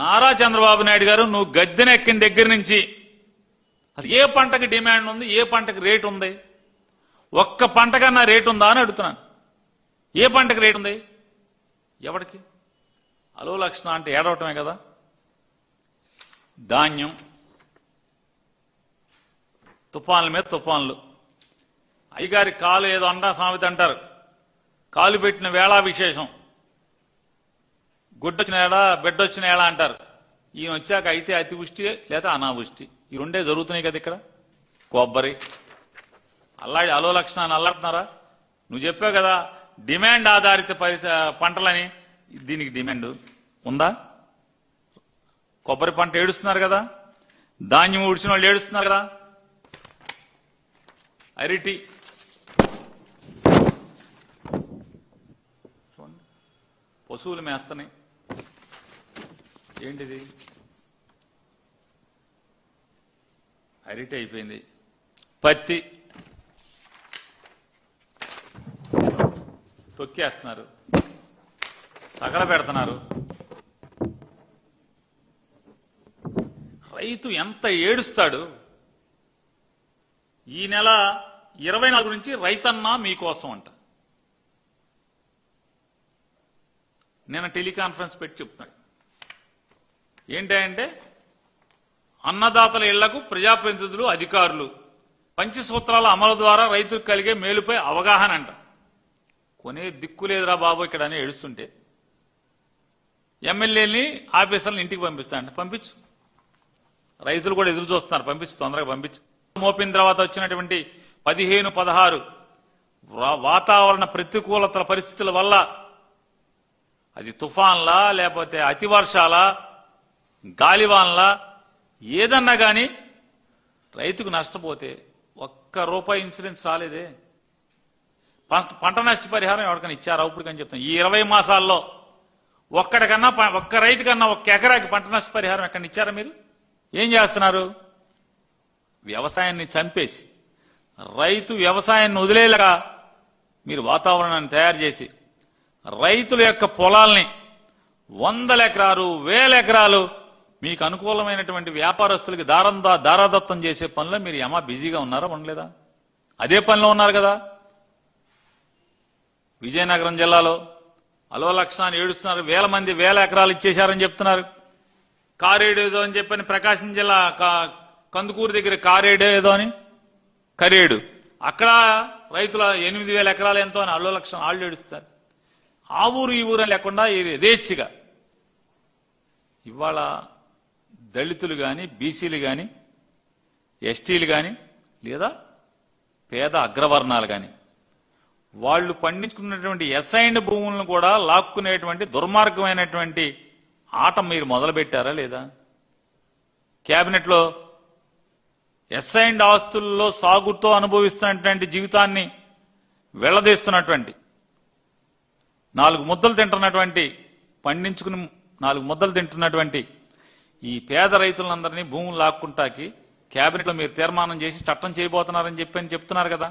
నారా చంద్రబాబు నాయుడు గారు నువ్వు గద్దెనెక్కిన దగ్గర నుంచి అది ఏ పంటకి డిమాండ్ ఉంది ఏ పంటకి రేటు ఉంది? ఒక్క పంటకన్నా రేటు ఉందా? అని అడుగుతున్నాను. ఏ పంటకి రేటు ఉంది? ఎవడికి? అలో లక్షణ అంటే ఏడవటమే కదా? ధాన్యం తుఫాన్ల మీద తుఫాన్లు. అయ్యగారి కాలు ఏదో అంటా సామెత అంటారు కాలు పెట్టిన వేళా విశేషం గుడ్డొచ్చిన ఏడా బిడ్డొచ్చిన ఏడా అంటారు. ఈయన వచ్చాక అయితే అతివృష్టి లేదా అనావృష్టి. ఈ రెండే జరుగుతున్నాయి కదా ఇక్కడ? కొబ్బరి. అల్లాడి అలో లక్షణాన్ని అల్లాడుతున్నారా? నువ్వు చెప్పావు కదా డిమాండ్ ఆధారిత పంటలని. దీనికి డిమాండ్ ఉందా? కొబ్బరి పంట ఏడుస్తున్నారు కదా? ధాన్యం ఉడిచిన వాళ్ళు ఏడుస్తున్నారు కదా? అరిటి. పశువులు మేస్తున్నాయి. ఏంటిది? అరిటి అయిపోయింది పత్తి. తొక్కేస్తున్నారు. తగల పెడుతున్నారు రైతు ఎంత ఏడుస్తాడు? ఈ నెల ఇరవై నాలుగు నుంచి రైతన్నా మీకోసం అంట. నేను టెలికాన్ఫరెన్స్ పెట్టి చెప్తున్నాడు. ఏంటంటే అన్నదాతల ఇళ్ళకు ప్రజాప్రతినిధులు అధికారులు పంచసూత్రాల అమలు ద్వారా రైతులకు కలిగే మేలుపై అవగాహన అంట. కొనే దిక్కు లేదురా బాబు ఇక్కడ అని ఏడుస్తుంటే ఎమ్మెల్యేని ఆఫీసర్లను ఇంటికి పంపిస్తానంట పంపించు. రైతులు కూడా ఎదురు చూస్తున్నారు పంపించు తొందరగా పంపించు. మోపిన తర్వాత వచ్చినటువంటి పదిహేను పదహారు వా- వాతావరణ ప్రతికూలతల పరిస్థితుల వల్ల అది తుఫాన్లా లేకపోతే అతివర్షాలా గాలివాన్లా ఏదన్నా కానీ రైతుకు నష్టపోతే ఒక్క రూపాయి ఇన్సూరెన్స్ రాలేదే. పంట- నష్టపరిహారం ఎవరికైనా ఇచ్చారా? ఇప్పటికని చెప్తాను. ఈ ఇరవై మాసాల్లో ఒక్కడికన్నా ఒక్క ఒక్క రైతుకన్నా ఒక్క ఎకరాకి పంట నష్టపరిహారం ఎక్కడ ఇచ్చారా మీరు? ఏం చేస్తున్నారు? వ్యవసాయాన్ని చంపేసి రైతు వ్యవసాయాన్ని వదిలేలాగా మీరు వాతావరణాన్ని తయారు చేసి రైతుల యొక్క పొలాల్ని వందల ఎకరాలు వేల ఎకరాలు మీకు అనుకూలమైనటువంటి వ్యాపారస్తులకి దారందా దారాదత్తం చేసే పనిలో మీరు ఏమా బిజీగా ఉన్నారా? ఉండలేదా? అదే పనిలో ఉన్నారు కదా? విజయనగరం జిల్లాలో అలో లక్షణాన్ని ఏడుస్తున్నారు. వేల మంది వేల ఎకరాలు ఇచ్చేశారని చెప్తున్నారు. కారేడు ఏదో అని చెప్పని ప్రకాశం జిల్లా కా- కందుకూరు దగ్గర కారేడు ఏదో అని. కరేడు అక్కడ రైతుల ఎనిమిది వేల ఎకరాలు ఎంతో అని అల్లో లక్షణం ఆళ్ళు ఏడుస్తారు. ఆ ఊరు ఈ ఊరు లేకుండా ఇది యథేచ్ఛగా ఇవాళ దళితులు కానీ బీసీలు కానీ ఎస్టీలు కానీ లేదా పేద అగ్రవర్ణాలు కానీ వాళ్ళు పండించుకున్నటువంటి ఎస్ఐండ్ భూములను కూడా లాక్కునేటువంటి దుర్మార్గమైనటువంటి ఆట మీరు మొదలుపెట్టారా లేదా? క్యాబినెట్లో ఎస్ఐండ్ ఆస్తుల్లో సాగుతో అనుభవిస్తున్నటువంటి జీవితాన్ని వెళ్ళదీస్తున్నటువంటి నాలుగు ముద్దలు తింటున్నటువంటి పండించుకుని నాలుగు ముద్దలు తింటున్నటువంటి ఈ పేద రైతులందరినీ భూములు లాక్కుంటాకి కేబినెట్లో మీరు తీర్మానం చేసి చట్టం చేయబోతున్నారని చెప్పి అని చెప్తున్నారు కదా.